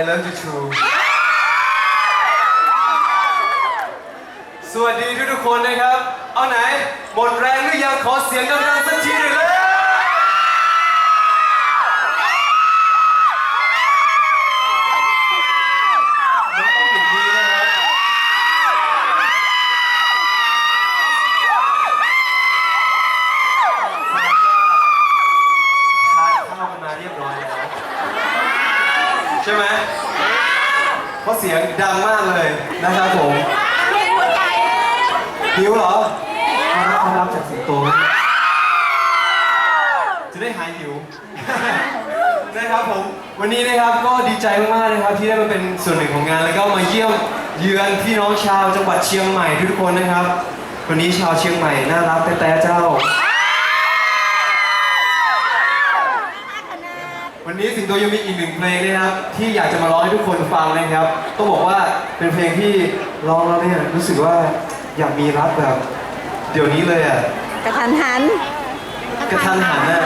I love you too สวัสดีทุกทุกคนนะครับ เอาไหน หมดแรงหรือยังขอเสียงดังๆสักทีหน่อยเลย ใช่ไหมเพราะเสียงดังมากเลยนะครับผมหิวเหรอมารับความรับจากสิงโตไหมจะได้หายหิวนะครับผมวันนี้นะครับก็ดีใจมากๆนะครับที่ได้มาเป็นส่วนหนึ่งของงาน แล้วก็มาเยี่ยมเยือนพี่น้องชาวจังหวัดเชียงใหม่ทุกๆคนนะครับ วันนี้ชาวเชียงใหม่น่ารักแต่แต่เจ้า วัน นี้สิงโตยังมีอีกหนึ่งเพลงนะครับที่อยากจะมาร้องให้ทุกคนฟังนะครับต้องบอกว่าเป็นเพลงที่ร้องแล้วเนี่ยรู้สึกว่าอยากมีรักแบบ เดี๋ยวนี้เลยอะกระทันหัน กระทันหันอะ